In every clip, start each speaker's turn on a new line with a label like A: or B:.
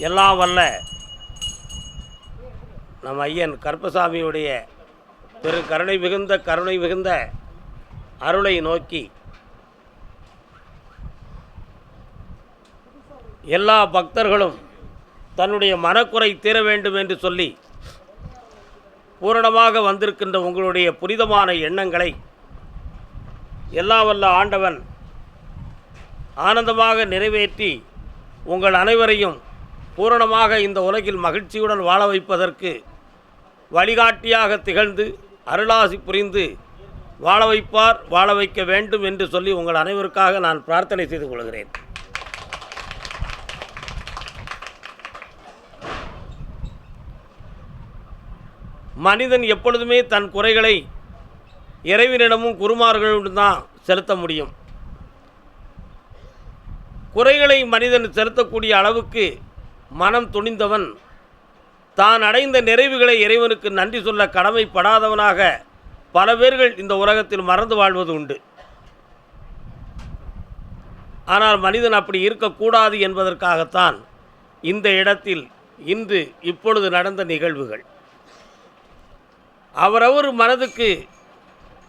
A: எல்லாம் வல்ல. நம் ஐயன் கருப்பசாமியுடைய பெரு கருணை மிகுந்த கருணை மிகுந்த அருளை நோக்கி எல்லா பக்தர்களும் தன்னுடைய மனக்குறை தீர வேண்டும் என்று சொல்லி பூரணமாக வந்திருக்கின்ற உங்களுடைய புனிதமான எண்ணங்களை எல்லா வல்ல ஆண்டவன் ஆனந்தமாக நிறைவேற்றி உங்கள் அனைவரையும் பூரணமாக இந்த உலகில் மகிழ்ச்சியுடன் வாழ வைப்பதற்கு வழிகாட்டியாக திகழ்ந்து அருளாசி புரிந்து வாழ வைப்பார் வாழ வைக்க வேண்டும் என்று சொல்லி உங்கள் அனைவருக்காக நான் பிரார்த்தனை செய்து கொள்கிறேன். மனிதன் எப்பொழுதுமே தன் குறைகளை இறைவனிடமும் குருமார்களிடம் தான் செலுத்த முடியும். குறைகளை மனிதன் செலுத்தக்கூடிய அளவுக்கு மனம் துணிந்தவன். தான் அடைந்த நிறைவுகளை இறைவனுக்கு நன்றி சொல்ல கடமைப்படாதவனாக பல பேர்கள் இந்த உலகத்தில் மறந்து வாழ்வது உண்டு. ஆனால் மனிதன் அப்படி இருக்கக்கூடாது என்பதற்காகத்தான் இந்த இடத்தில் இன்று இப்பொழுது நடந்த நிகழ்வுகள். அவரவர் மனதுக்கு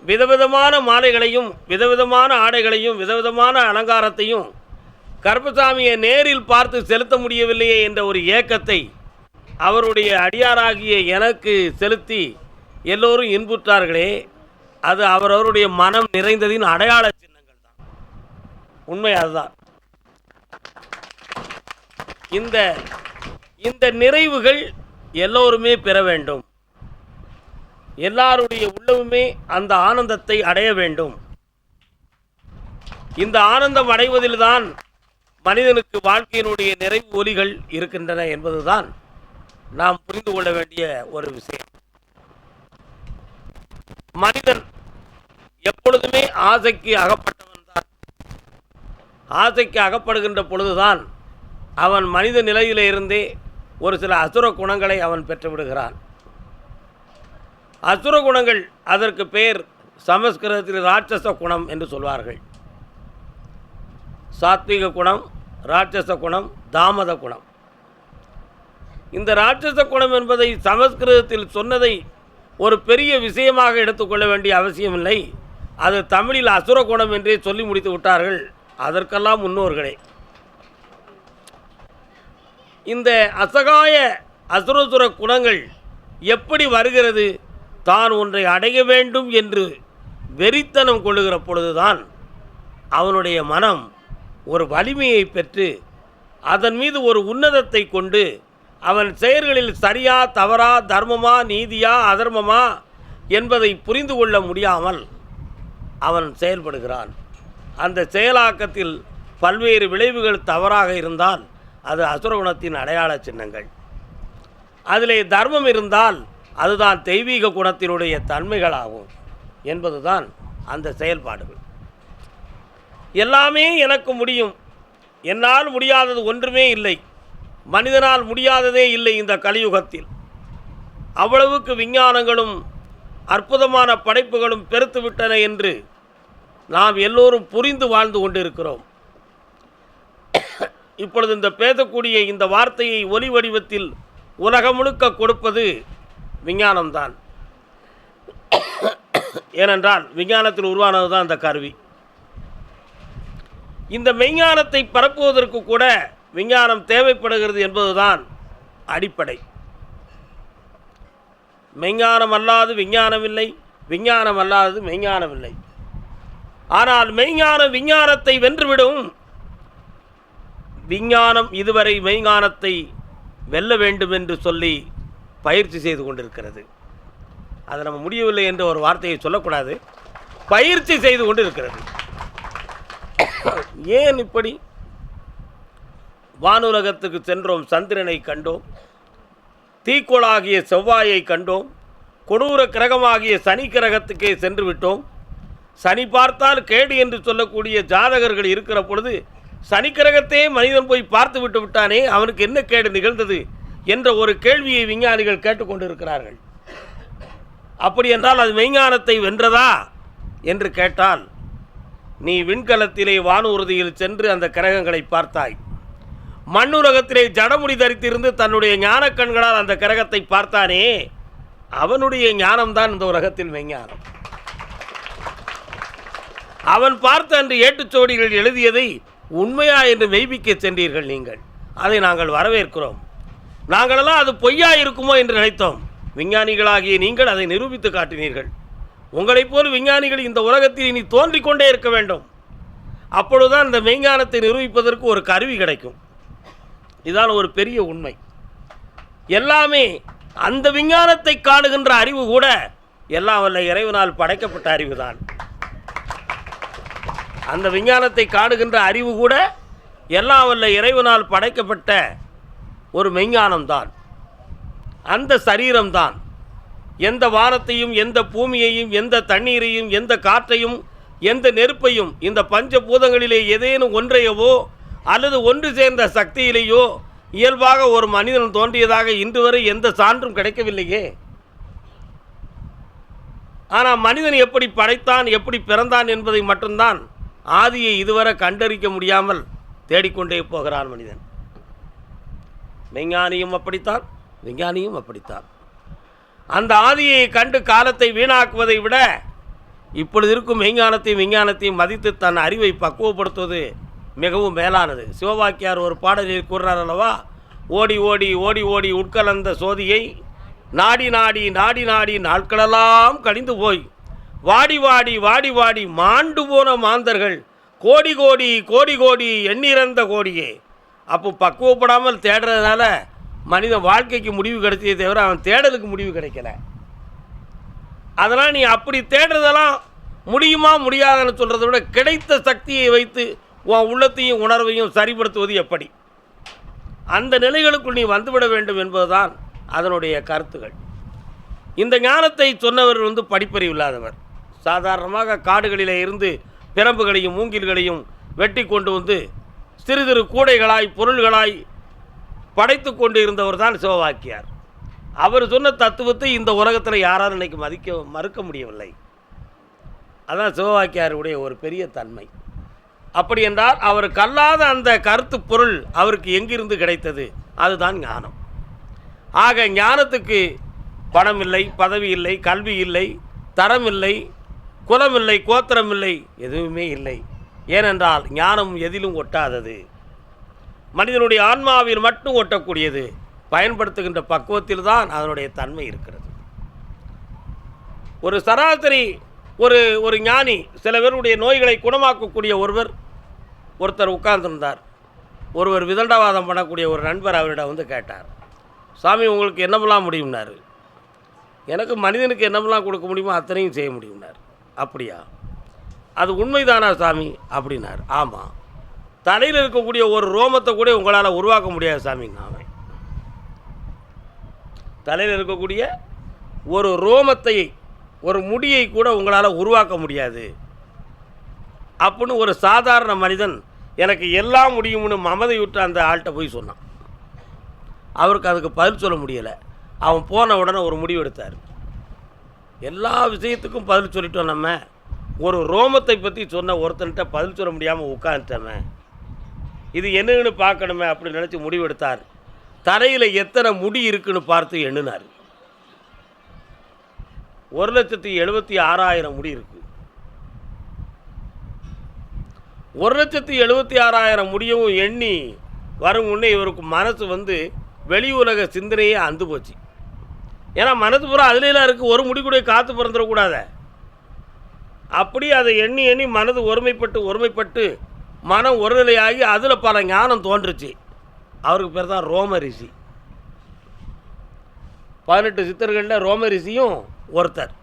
A: விதவிதமான மாலைகளையும் விதவிதமான ஆடைகளையும் விதவிதமான அலங்காரத்தையும் கருப்பசாமியை நேரில் பார்த்து செலுத்த முடியவில்லையே என்ற ஒரு ஏக்கத்தை அவருடைய அடியாராகிய எனக்கு செலுத்தி எல்லோரும் இன்புற்றார்களே. அது அவரவருடைய மனம் நிறைந்ததின் அடையாள சின்னங்கள் தான். உண்மை அதுதான். இந்த இந்த நிறைவுகள் எல்லோருமே பெற வேண்டும். எல்லாருடைய உள்ளவுமே அந்த ஆனந்தத்தை அடைய வேண்டும். இந்த ஆனந்தம் அடைவதில்தான் மனிதனுக்கு வாழ்க்கையினுடைய நிறைவு ஒலிகள் இருக்கின்றன என்பதுதான் நாம் புரிந்து கொள்ள வேண்டிய ஒரு விஷயம். மனிதன் எப்பொழுதுமே ஆசைக்கு அகப்பட்டவன் தான். ஆசைக்கு அகப்படுகின்ற பொழுதுதான் அவன் மனித நிலையிலே இருந்தே ஒரு சில அசுர குணங்களை அவன் பெற்றுவிடுகிறான். அசுர குணங்கள் அதற்கு பெயர் சமஸ்கிருதத்தில் ராட்சச குணம் என்று சொல்வார்கள். சாத்விக குணம் ராட்சச குணம் தாமத குணம். இந்த ராட்சச குணம் என்பதை சமஸ்கிருதத்தில் சொன்னதை ஒரு பெரிய விஷயமாக எடுத்துக்கொள்ள வேண்டிய அவசியமில்லை. அது தமிழில் அசுர குணம் என்றே சொல்லி முடித்து விட்டார்கள். அதற்கெல்லாம் முன்னோர்களே. இந்த அசகாய அசுரசுர குணங்கள் எப்படி வருகிறது? தான் ஒன்றை அடைய வேண்டும் என்று வெறித்தனம் கொள்ளுகிற பொழுதுதான் அவனுடைய மனம் ஒரு வலிமையை பெற்று அதன் மீது ஒரு உன்னதத்தை கொண்டு அவன் செயல்களில் சரியா தவறா தர்மமா நீதியா அதர்மமா என்பதை புரிந்து கொள்ள முடியாமல் அவன் செயல்படுகிறான். அந்த செயலாக்கத்தில் பல்வேறு விளைவுகள் தவறாக இருந்தால் அது அசுரகுணத்தின் அடையாள சின்னங்கள். அதிலே தர்மம் இருந்தால் அதுதான் தெய்வீக குணத்தினுடைய தன்மைகளாகும் என்பதுதான் அந்த செயல்பாடுகள். எல்லாமே எனக்கு முடியும். என்னால் முடியாதது ஒன்றுமே இல்லை. மனிதனால் முடியாததே இல்லை இந்த கலியுகத்தில். அவ்வளவுக்கு விஞ்ஞானங்களும் அற்புதமான படைப்புகளும் பெருத்துவிட்டன என்று நாம் எல்லோரும் புரிந்து வாழ்ந்து கொண்டிருக்கிறோம். இப்பொழுது இந்த பேசக்கூடிய இந்த வார்த்தையை ஒலி வடிவத்தில் உலகம் முழுக்க கொடுப்பது விஞ்ஞானம்தான். ஏனென்றால் விஞ்ஞானத்தில் உருவானது தான் இந்த கருவி. இந்த விஞ்ஞானத்தை பரப்புவதற்கு கூட விஞ்ஞானம் தேவைப்படுகிறது என்பதுதான் அடிப்படை. மெய்ஞானம் அல்லாது விஞ்ஞானம் இல்லை விஞ்ஞானம் அல்லாதது மெய்ஞானம் இல்லை ஆனால் மெய்ஞானம் விஞ்ஞானத்தை வென்றுவிடும். விஞ்ஞானம் இதுவரை மெய்ஞானத்தை வெல்ல வேண்டும் என்று சொல்லி பயிற்சி செய்து கொண்டிருக்கிறது. அது நம்ம முடியவில்லை என்ற ஒரு வார்த்தையை சொல்லக்கூடாது. பயிற்சி செய்து கொண்டு இருக்கிறது ஏன் இப்படி? வானுலகத்துக்கு சென்றோம் சந்திரனை கண்டோம். தீக்கோளாகிய செவ்வாயை கண்டோம். கொடூர கிரகமாகிய சனி கிரகத்துக்கே சென்று விட்டோம். சனி பார்த்தால் கேடு என்று சொல்லக்கூடிய ஜாதகர்கள் இருக்கிற பொழுது சனி கிரகத்தையே மனிதன் போய் பார்த்து விட்டு விட்டானே அவனுக்கு என்ன கேடு நிகழ்ந்தது என்ற ஒரு கேள்வியை விஞ்ஞானிகள் கேட்டுக்கொண்டிருக்கிறார்கள். அப்படி என்றால் அது விஞ்ஞானத்தை வென்றதா? என்று கேட்டால் நீ விண்கலத்திலே வானூர்தியில் சென்று அந்த கிரகங்களை பார்த்தாய். மண்ணுலகத்திலே ஜடமுடி தரித்திருந்து தன்னுடைய ஞானக் கண்களால் அந்த கிரகத்தை பார்த்தானே அவனுடைய ஞானம்தான் இந்த உலகத்தில் மெஞ்ஞானம் அவன் பார்த்த அன்று ஏட்டுச்சோடிகள் எழுதியதை உண்மையா என்று மெய்ப்பிக்க சென்றீர்கள் நீங்கள். அதை நாங்கள் வரவேற்கிறோம். நாங்களெல்லாம் அது பொய்யா இருக்குமோ என்று நினைத்தோம். விஞ்ஞானிகளாகிய நீங்கள் அதை நிரூபித்து காட்டினீர்கள். உங்களைப் போல் விஞ்ஞானிகள் இந்த உலகத்தில் இனி தோன்றிக் கொண்டே இருக்க வேண்டும். அப்பொழுதுதான் இந்த மெய்ஞானத்தை நிரூபிப்பதற்கு ஒரு கருவி கிடைக்கும். இதான் ஒரு பெரிய உண்மை. எல்லாமே அந்த விஞ்ஞானத்தை காணுகின்ற அறிவு கூட எல்லாம் வல்ல இறைவனால் படைக்கப்பட்ட அறிவு தான் அந்த விஞ்ஞானத்தை காணுகின்ற அறிவு கூட எல்லாம் வல்ல இறைவனால் படைக்கப்பட்ட ஒரு மெய்ஞானம்தான். அந்த சரீரம்தான். எந்த வானத்தையும் எந்த பூமியையும் எந்த தண்ணீரையும் எந்த காற்றையும் எந்த நெருப்பையும் இந்த பஞ்சபூதங்களிலே ஏதேனும் ஒன்றையவோ அல்லது ஒன்று சேர்ந்த சக்தியிலேயோ இயல்பாக ஒரு மனிதன் தோன்றியதாக இன்று வரை எந்த சான்றும் கிடைக்கவில்லையே. ஆனால் மனிதன் எப்படி படைத்தான் எப்படி பிறந்தான் என்பதை மட்டும்தான் ஆதியை இதுவரை கண்டறிக்க முடியாமல் தேடிக்கொண்டே போகிறான் மனிதன். விஞ்ஞானியும் அப்படித்தான் விஞ்ஞானியும் அப்படித்தான். அந்த ஆதியை கண்டு காலத்தை வீணாக்குவதை விட இப்பொழுது இருக்கும் மெய்ஞானத்தையும் விஞ்ஞானத்தையும் மதித்து தன் அறிவை பக்குவப்படுத்துவது மிகவும் மேலானது. சிவவாக்கியார் ஒரு பாடலில் கூறுறார் அல்லவா? ஓடி ஓடி ஓடி ஓடி உட்கலந்த சோதியை நாடி நாடி நாடி நாடி நாட்களெல்லாம் கழிந்து போய் வாடி வாடி வாடி வாடி மாண்டு போன மாந்தர்கள் கோடி கோடி கோடி கோடி எண்ணிறந்த கோடியே. அப்போ பக்குவப்படாமல் தேடுறதுனால மனித வாழ்க்கைக்கு முடிவு கிடைச்சதே தவிர அவன் தேடலுக்கு முடிவு கிடைக்கல. அதனால் நீ அப்படி தேடுறதெல்லாம் முடியுமா முடியாதுன்னு சொல்கிறத விட கிடைத்த சக்தியை வைத்து உன் உள்ளத்தையும் உணர்வையும் சரிப்படுத்துவது எப்படி? அந்த நிலைகளுக்குள் நீ வந்துவிட வேண்டும் என்பதுதான் அதனுடைய கருத்துகள். இந்த ஞானத்தை சொன்னவர் வந்து படிப்பறிவு இல்லாதவர். சாதாரணமாக காடுகளிலே இருந்து பிரம்புகளையும் மூங்கில்களையும் வெட்டி கொண்டு வந்து சிறு சிறு கூடைகளாய் பொருள்களாய் படைத்து கொண்டு இருந்தவர் தான் சிவவாக்கியார். அவர் சொன்ன தத்துவத்தை இந்த உலகத்தில் யாராலும் இன்னைக்கு மதிக்க மறுக்க முடியவில்லை. அதான் சிவவாக்கியாருடைய ஒரு பெரிய தன்மை. அப்படி என்றால் அவர் கல்லாத அந்த கருத்து பொருள் அவருக்கு எங்கிருந்து கிடைத்தது? அதுதான் ஞானம். ஆக ஞானத்துக்கு பணம் இல்லை பதவி இல்லை கல்வி இல்லை தரம் இல்லை குலம் இல்லை கோத்திரம் இல்லை எதுவுமே இல்லை. ஏனென்றால் ஞானம் எதிலும் ஒட்டாதது. மனிதனுடைய ஆன்மாவில் மட்டும் ஒட்டக்கூடியது. பயன்படுத்துகின்ற பக்குவத்தில் தான் அதனுடைய தன்மை இருக்கிறது. ஒரு சராசரி ஒரு ஒரு ஞானி சில பேருடைய நோய்களை குணமாக்கக்கூடிய ஒருவர் ஒருத்தர் உட்கார்ந்திருந்தார். ஒருவர் விதண்டவாதம் பண்ணக்கூடிய ஒரு நண்பர் அவரிடம் வந்து கேட்டார். சாமி உங்களுக்கு என்னமெல்லாம் முடியும்னாரு? எனக்கு மனிதனுக்கு என்னமெல்லாம் கொடுக்க முடியுமோ அத்தனையும் செய்ய முடியும்னார். அப்படியா? அது உண்மைதானா சாமி? அப்படின்னார். ஆமாம் தலையில் இருக்கக்கூடிய ஒரு ரோமத்தை கூட உங்களால் உருவாக்க முடியாது சாமிங்க. அவன் தலையில் இருக்கக்கூடிய ஒரு ரோமத்தை ஒரு முடியை கூட உங்களால் உருவாக்க முடியாது. அப்படின்னு ஒரு சாதாரண மனிதன் எனக்கு எல்லாம் முடியும்னு மமதையுற்ற அந்த ஆள்கிட்ட போய் சொன்னான். அவருக்கு அதுக்கு பதில் சொல்ல முடியலை. அவன் போன உடனே ஒரு முடிவு எடுத்தார். எல்லா விஷயத்துக்கும் பதில் சொல்லிட்டோம் நம்ம. ஒரு ரோமத்தை பற்றி சொன்ன ஒருத்தன்கிட்ட பதில் சொல்ல முடியாமல் உட்காந்துட்டோமே இது என்னன்னு பார்க்கணுமே அப்படின்னு நினச்சி முடிவெடுத்தார். தரையில் எத்தனை முடி இருக்குன்னு பார்த்து எண்ணினார். ஒரு லட்சத்தி எழுபத்தி ஆறாயிரம் முடி இருக்குது ஒரு லட்சத்தி எழுபத்தி ஆறாயிரம் முடியவும் எண்ணி வரும் முன்னே இவருக்கு மனசு வந்து வெளி உலக சிந்தனையே அந்து போச்சு. ஏன்னா மனசு பூரா அதுலாம் இருக்குது ஒரு முடி கூட காற்று பிறந்துடக்கூடாத. அப்படி அதை எண்ணி எண்ணி மனது ஒருமைப்பட்டு ஒருமைப்பட்டு மனம் ஒருநிலையாகி அதில் பல ஞானம் தோன்றுச்சு. அவருக்கு பேர் தான் ரோம ரிஷி. பதினெட்டு சித்தர்களில் ரோம ரிஷியும் ஒருத்தர்.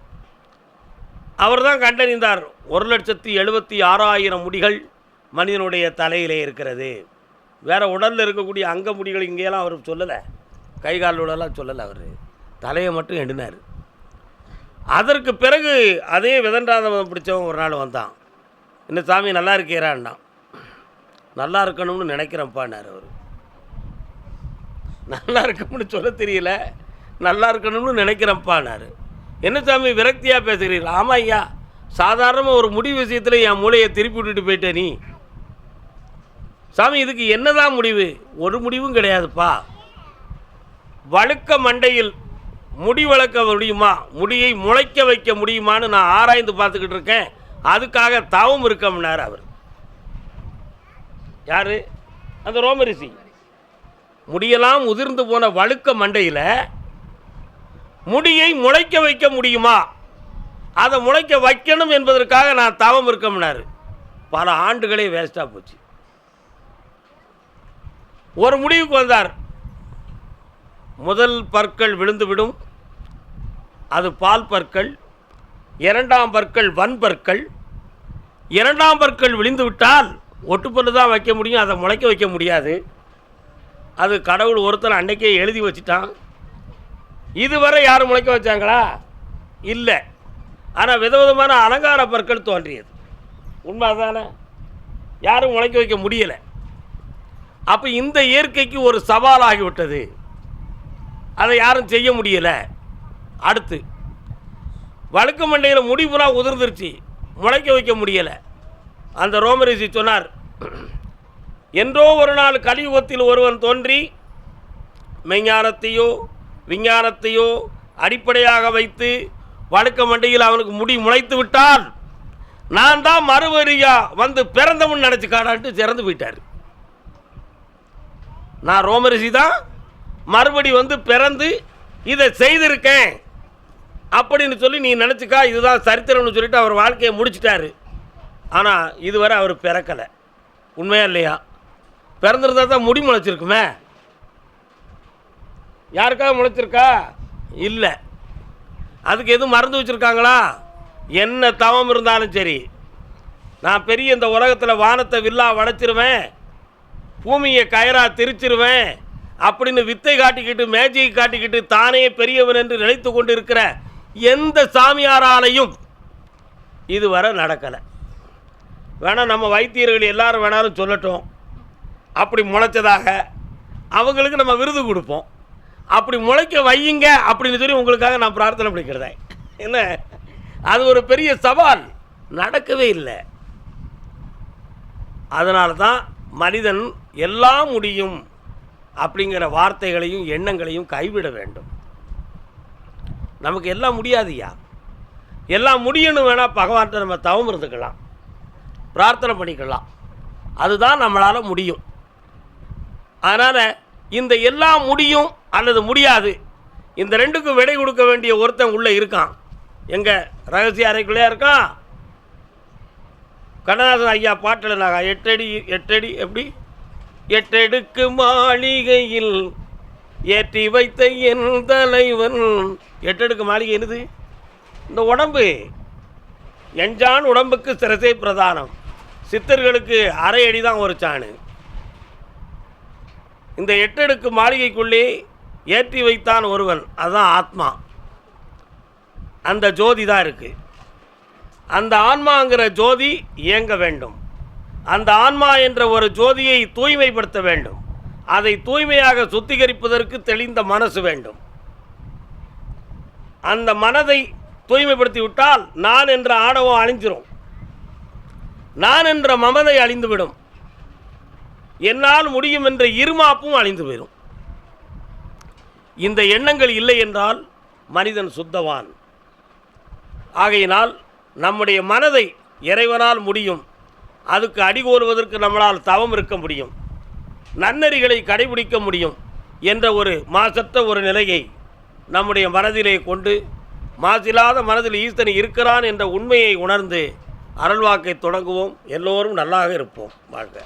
A: அவர் தான் கண்டறிந்தார் ஒரு லட்சத்தி எழுபத்தி ஆறாயிரம் முடிகள் மனிதனுடைய தலையிலே இருக்கிறது. வேறு உடலில் இருக்கக்கூடிய அங்க முடிகள் இங்கேயெல்லாம் அவர் சொல்லலை. கை கால் உடலாம் சொல்லலை அவர். தலையை மட்டும் எண்ணினார் அதற்கு பிறகு அதே விதண்டாதம் பிடிச்சவன் ஒரு நாள் வந்தான். இந்த சாமி நல்லா இருக்கீரான்னான். நல்லா இருக்கணும்னு நினைக்கிறேன்ப்பான்னார் அவர். நல்லா இருக்கணும்னு சொல்ல தெரியல. நல்லா இருக்கணும்னு நினைக்கிறேன்ப்பான்னாரு என்ன சாமி விரக்தியாக பேசுகிறீர்கள்? ஆமாம் ஐயா சாதாரணமாக ஒரு முடிவு விஷயத்தில் என் மூளையை திருப்பி விட்டுட்டு போயிட்டே நீ. சாமி இதுக்கு என்னதான் முடிவு? ஒரு முடிவும் கிடையாதுப்பா. வழுக்க மண்டையில் முடி வளர்க்க முடியுமா? முடியை முளைக்க வைக்க முடியுமான்னு நான் ஆராய்ந்து பார்த்துக்கிட்டு இருக்கேன். அதுக்காக தவம் இருக்கம்னார் அவர். யார்? அந்த ரோமரிசி. முடியெல்லாம் உதிர்ந்து போன வழுக்க மண்டையில் முடியை முளைக்க வைக்க முடியுமா? அதை முளைக்க வைக்கணும் என்பதற்காக நான் தவம் இருக்கம்னாரு. பல ஆண்டுகளே வேஸ்ட்டாக போச்சு. ஒரு முடிவுக்கு வந்தார். முதல் பற்கள் விழுந்துவிடும். அது பால் பற்கள். இரண்டாம் பற்கள் வன்பற்கள் இரண்டாம் பற்கள் விழுந்துவிட்டால் ஒட்டுப்பொண்ணு தான் வைக்க முடியும் அதை முளைக்க வைக்க முடியாது. அது கடவுள் ஒருத்தர் அன்னைக்கே எழுதி வச்சிட்டான். இதுவரை யாரும் முளைக்க வச்சாங்களா? இல்லை. ஆனால் விதவிதமான அலங்கார பற்கள் தோன்றியது. உண்மை தானே யாரும் முளைக்க வைக்க முடியலை. அப்போ இந்த இயற்கைக்கு ஒரு சவாலாகிவிட்டது. அதை யாரும் செய்ய முடியலை. அடுத்து வழுக்கு மண்டையில் முடிவுலாம் உதிர்ந்துருச்சு. முளைக்க வைக்க முடியலை. அந்த ரோமரிசி சொன்னார் என்றோ ஒரு நாள் கலியுகத்தில் ஒருவன் தோன்றி மெஞ்ஞானத்தையோ விஞ்ஞானத்தையோ அடிப்படையாக வைத்து வழுக்க மண்டையில் அவனுக்கு முடி முளைத்து விட்டால் நான் தான் மறுவரியா வந்து பிறந்தவன் நினச்சிக்காடான்ட்டு சிறந்து போயிட்டார். நான் ரோமரிசி தான் மறுபடி வந்து பிறந்து இதை செய்திருக்கேன். அப்படின்னு சொல்லி நீ நினச்சிக்கா இதுதான் சரித்திரம்னு சொல்லிட்டு அவர் வாழ்க்கையை முடிச்சிட்டாரு. ஆனால் இதுவரை அவர் பிறக்கலை. உண்மையா இல்லையா? பிறந்திருந்தா தான் முடி முளைச்சிருக்குமே. யாருக்காக முளைச்சிருக்கா? இல்லை. அதுக்கு எதுவும் மறந்து வச்சுருக்காங்களா? என்ன தவம் இருந்தாலும் சரி. நான் பெரிய இந்த உலகத்தில் வானத்தை வில்லா வளைச்சிருவேன். பூமியை கயராக திரிச்சிருவேன். அப்படின்னு வித்தை காட்டிக்கிட்டு மேஜிக் காட்டிக்கிட்டு தானே பெரியவன் என்று நினைத்து கொண்டு இருக்கிற எந்த சாமியாராலையும் இதுவரை நடக்கலை. வேணால் நம்ம வைத்தியர்கள் எல்லாரும் வேணாலும் சொல்லட்டும். அப்படி முளைச்சதாக அவங்களுக்கு நம்ம விருது கொடுப்போம். அப்படி முளைக்க வையுங்க அப்படின்னு சொல்லி உங்களுக்காக நான் பிரார்த்தனை பண்ணிக்கிறதேன் என்ன? அது ஒரு பெரிய சவால். நடக்கவே இல்லை. அதனால தான் மனிதன் எல்லாம் முடியும் அப்படிங்கிற வார்த்தைகளையும் எண்ணங்களையும் கைவிட வேண்டும். நமக்கு எல்லாம் முடியாதுயா எல்லாம் முடியணும் வேணால் பகவான்கிட்ட நம்ம தவம் இருந்துக்கலாம். பிரார்த்தனை பண்ணிக்கலாம். அதுதான் நம்மளால் முடியும். அதனால் இந்த எல்லாம் முடியும் அல்லது முடியாது. இந்த ரெண்டுக்கும் விடை கொடுக்க வேண்டிய ஒருத்தன் உள்ளே இருக்கான். எங்கள் ரகசிய அறைக்குள்ளே இருக்கான் கண்ணதாசன் ஐயா பாட்டில் நாங்கள் எட்டடி எட்டடி எப்படி? எட்டெடுக்கு மாளிகையில் ஏற்றி வைத்த என் தலைவன். எட்டெடுக்கு மாளிகை என்னது? இந்த உடம்பு. எஞ்சான் உடம்புக்கு சிரசை பிரதானம். சித்தர்களுக்கு அரை அடி தான் ஒரு சாணு. இந்த எட்டடுக்கு மாளிகைக்குள்ளே ஏற்றி வைத்தான் ஒருவன். அதுதான் ஆத்மா. அந்த ஜோதி தான் இருக்குது அந்த ஆன்மாங்கிற ஜோதி இயங்க வேண்டும். அந்த ஆன்மா என்ற ஒரு ஜோதியை தூய்மைப்படுத்த வேண்டும். அதை தூய்மையாக சுத்திகரிப்பதற்கு தெளிந்த மனசு வேண்டும். அந்த மனதை தூய்மைப்படுத்தி விட்டால் நான் என்ற ஆணவம் அழிஞ்சிரும். நான் என்ற மமதை அழிந்துவிடும். என்னால் முடியும் என்ற இருமாப்பும் அழிந்து போயிடும் இந்த எண்ணங்கள் இல்லை என்றால் மனிதன் சுத்தவான். ஆகையினால் நம்முடைய மனதை இறைவனால் முடியும். அதுக்கு அடிகோருவதற்கு நம்மளால் தவம் இருக்க முடியும். நன்னெறிகளை கடைபிடிக்க முடியும் என்ற ஒரு மாசற்ற ஒரு நிலையை நம்முடைய மனதிலே கொண்டு மாசில்லாத மனதில் ஈஸ்தன் இருக்கிறான் என்ற உண்மையை உணர்ந்து அருள்வாக்கை தொடங்குவோம். எல்லோரும் நல்லாக இருப்போம். வாழ்க.